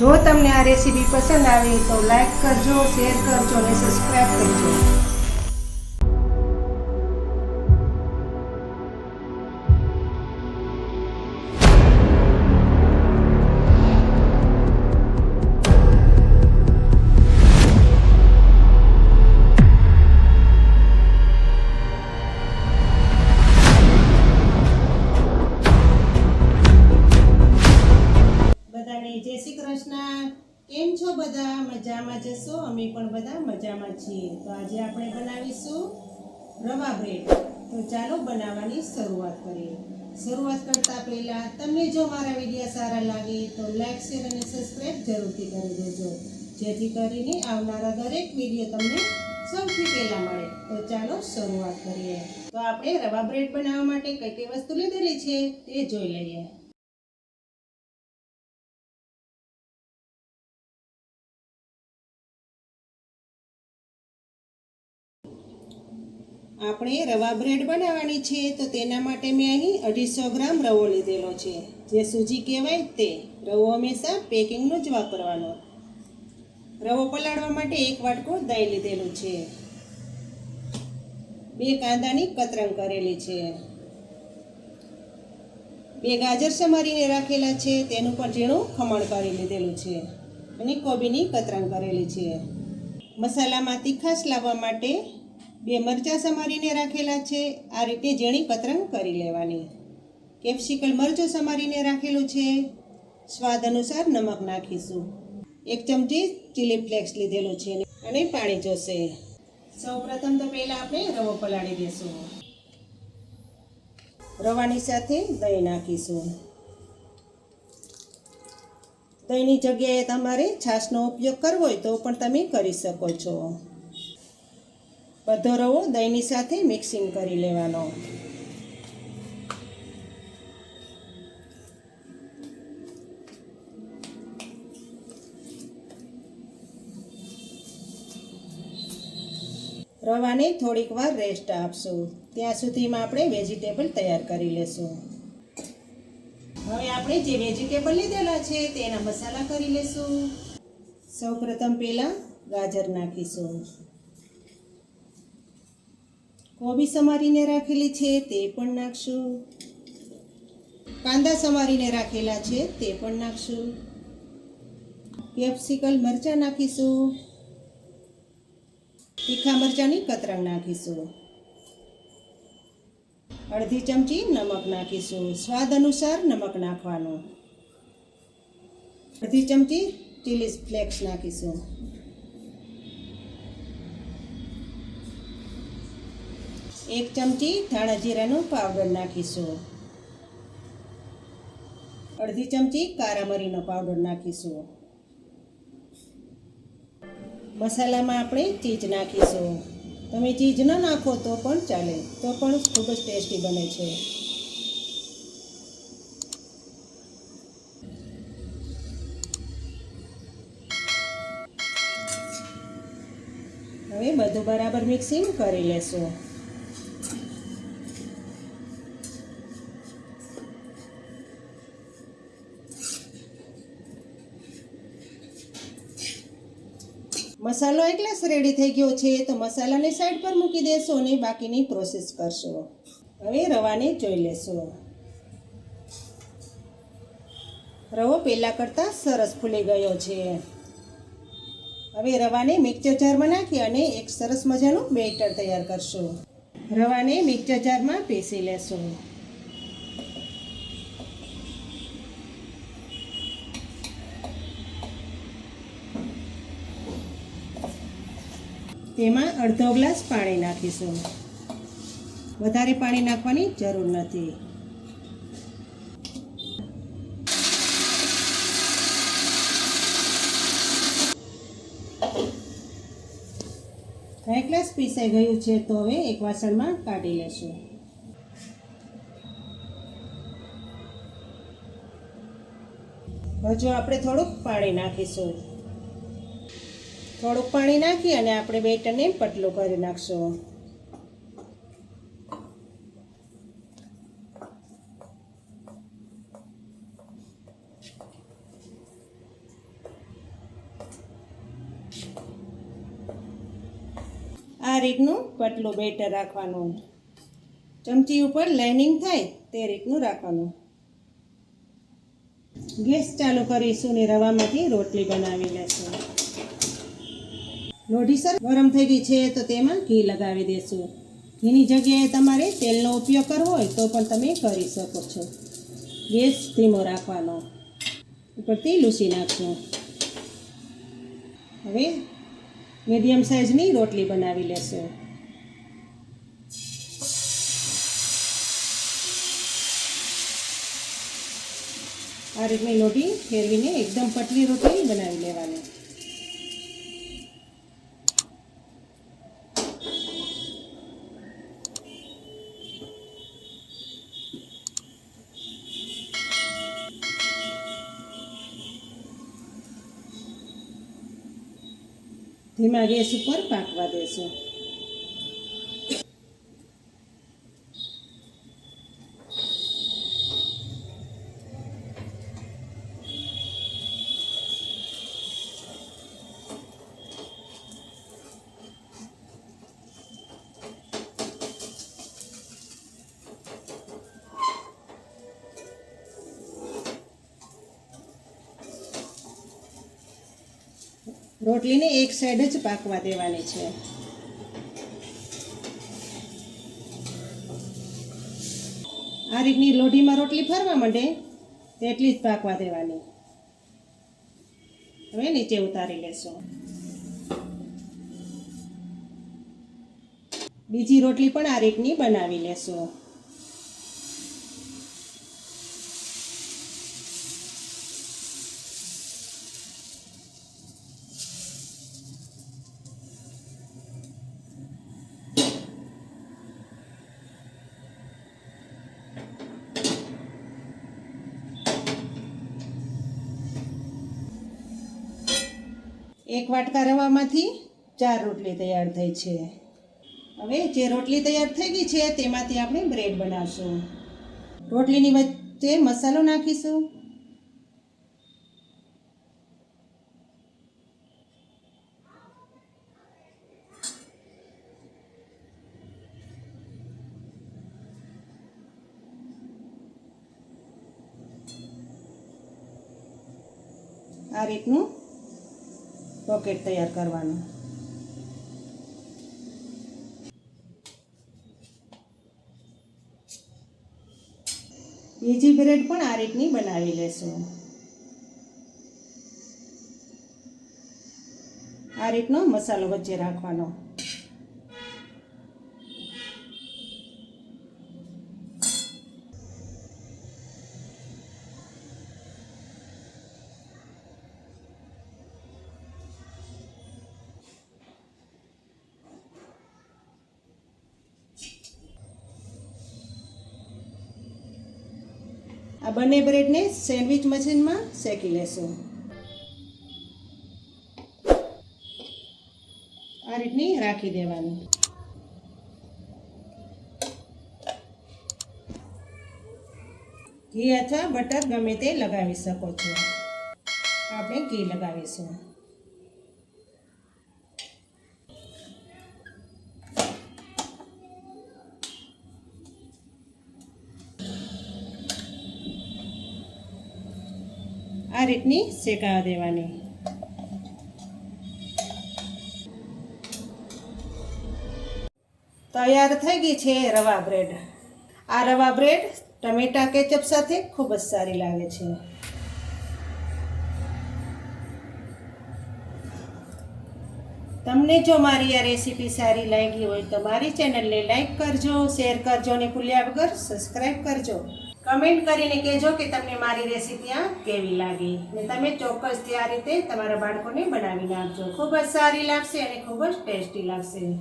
જો તમને આ રેસીપી પસંદ આવી તો લાઈક કરજો શેર કરજો અને સબસ્ક્રાઈબ કરજો. મજામાં જશો? અમે પણ બધા મજામાં છીએ. તો આજે આપણે બનાવીશું રવા બ્રેડ. તો ચાલો બનાવવાની શરૂઆત કરીએ. શરૂઆત કરતાં પહેલાં તમને જો મારા વીડિયો સારા લાગે તો લાઈક, શેર અને સબસ્ક્રાઈબ જરૂરથી કરી દેજો. જેથી કરીને આવનારા દરેક વીડિયો તમને સૌથી પહેલાં મળે. તો ચાલો શરૂઆત કરીએ. તો આપણે રવા બ્રેડ બનાવવા માટે કઈ કઈ વસ્તુ લીધેલી છે તે જોઈ લઈએ. આપણે રવા બ્રેડ બનાવવાની છે, તો તેના માટે મેં અહીં અઢીસો ગ્રામ રવો લીધેલો છે. જે સૂજી કહેવાય તે રવો હંમેશા પેકિંગનો જ વાપરવાનો. રવો પલાળવા માટે એક વાટકો દહીં લીધેલું છે. બે કાંદાની કતરણ કરેલી છે. બે ગાજર સમારીને રાખેલા છે, તેનું પણ ઝીણું ખમણ કરી લીધેલું છે અને કોબીની કતરણ કરેલી છે. મસાલામાં તીખાશ લાવવા માટે બે મરચાં સમારીને રાખેલા છે. આ રીતે ઝીણી કતરણ કરી લેવાની. કેપ્સિકલ મરચું સમારીને રાખેલું છે. સ્વાદ અનુસાર નમક નાખીશું. એક ચમચી ચીલી ફ્લેક્સ લીધેલું છે અને પાણી જોશે. સૌપ્રથમ તો પહેલાં આપણે રવો પલાળી દઈશું રવાની સાથે દહીં નાખીશું. દહીંની જગ્યાએ તમારે છાશનો ઉપયોગ કરવો હોય તો પણ તમે કરી શકો છો. બધો રવો દહીંની સાથે મિક્સિંગ કરી લેવાનો. રવાને થોડીક વાર રેસ્ટ આપશું. ત્યાં સુધીમાં આપણે વેજીટેબલ તૈયાર કરી લેશું. હવે આપણે જે વેજીટેબલ લીધેલા છે તેના મસાલા કરી લેશું. સૌ પ્રથમ પહેલાં ગાજર નાખીશું. કોબી સમારીને રાખેલી છે, તે પણ નાખશું. કાંદા સમારીને રાખેલા છે, તે પણ નાખશું. કેપ્સિકલ મરચાં નાખીશું. તીખા મરચાંની કતરણ નાખીશું. અડધી ચમચી નમક નાખીશું. સ્વાદ અનુસાર નમક નાખવાનું. અડધી ચમચી ચીલી ફ્લેક્સ નાખીશું. એક ચમચી ધાણા જીરાનો પાવડર નાખીશું. અડધી ચમચી કારા મરીનો પાવડર નાખીશું. મસાલામાં આપણે ચીજ નાખીશું. તમે ચીજ ન નાખો તો પણ ચાલે, તો પણ ખૂબ જ ટેસ્ટી બને છે. હવે બધું બરાબર મિક્સિંગ કરી લેશું. મસાલો એકલાસ રેડી થઈ ગયો છે, તો મસાલાને સાઈડ પર મૂકી દેશો અને બાકીની પ્રોસેસ કરશો. હવે રવાને જોઈ લેશો. રવો પહેલાં કરતાં સરસ ફૂલી ગયો છે. હવે રવાને મિક્સર જારમાં નાખી અને એક સરસ મજાનું બેટર તૈયાર કરશો. રવાને મિક્સર જારમાં પીસી લેશો. તેમાં અડધો ગ્લાસ પાણી નાખીશું. વધારે પાણી નાખવાની જરૂર નથી. એક ગ્લાસ પીસાઈ ગયું છે તો હવે એક વાસણમાં કાઢી લેશું. હજુ આપણે થોડુંક પાણી નાખીશું. થોડુંક પાણી નાખી અને આપણે બેટરને પટલું કરી નાખશું. આ રીતનું પટલું બેટર રાખવાનું. ચમચી ઉપર લાઇનિંગ થાય તે રીતનું રાખવાનું. ગેસ ચાલુ કરીશું ને રવામાંથી રોટલી બનાવી લેશું. લોઢી સર, ગરમ થઈ ગઈ છે તો તેમાં ઘી લગાવી દેશું. ઘીની જગ્યાએ તમારે તેલનો ઉપયોગ કરવો હોય તો પણ તમે કરી શકો છો. ગેસ ધીમો રાખવાનો. ઉપરથી લૂસી નાખશું. હવે મીડિયમ સાઇઝની રોટલી બનાવી લેશું. આ રીતની લોટી ફેરવીને એકદમ પતલી રોટલી બનાવી લેવાની. ધીમા ગેસ ઉપર પાકવા દેશું. રોટલીને એક સાઈડ જ પાકવા દેવાની છે. આ રીતની લોઢીમાં રોટલી ફરવા માંડે, તેટલી જ પાકવા દેવાની. હવે નીચે ઉતારી લેશું. બીજી રોટલી પણ આ રીતની બનાવી લેશું. એક વાટકા રવામાંથી ચાર રોટલી તૈયાર થઈ છે. હવે જે રોટલી તૈયાર થઈ ગઈ છે, તેમાંથી આપણે બ્રેડ બનાવશું. રોટલીની વચ્ચે મસાલો નાખીશું. આ રીતનું પોકેટ તૈયાર કરવાનું. બીજી બ્રેડ પણ આ રીતની બનાવી લેશું. આ રીતનો મસાલો વચ્ચે રાખવાનો. આ બંને બ્રેડને સેન્ડવિચ મશીનમાં શેકી લેશું. આ રીતની રાખી દેવાની. ઘી અથવા બટર ગમે તે લગાવી શકો છો. આપણે ઘી લગાવીશું આ રીતની શેકાવા દેવાની. તૈયાર થઈ ગઈ છે રવા બ્રેડ. આ રવા બ્રેડ ટમેટા કેચઅપ સાથે ખૂબ જ સારી લાગે છે. તમને જો મારી આ રેસીપી સારી લાગી હોય તો મારી ચેનલને લાઈક કરજો, શેર કરજો અને ભૂલ્યા વગર સબસ્ક્રાઈબ કરજો. કમેન્ટ કરીને કહેજો કે તમને મારી રેસીપી આ કેવી લાગી. ને તમે ચોક્કસથી આ રીતે તમારા બાળકોને બનાવીને આપજો ખૂબ જ સારી લાગશે અને ખૂબ જ ટેસ્ટી લાગશે.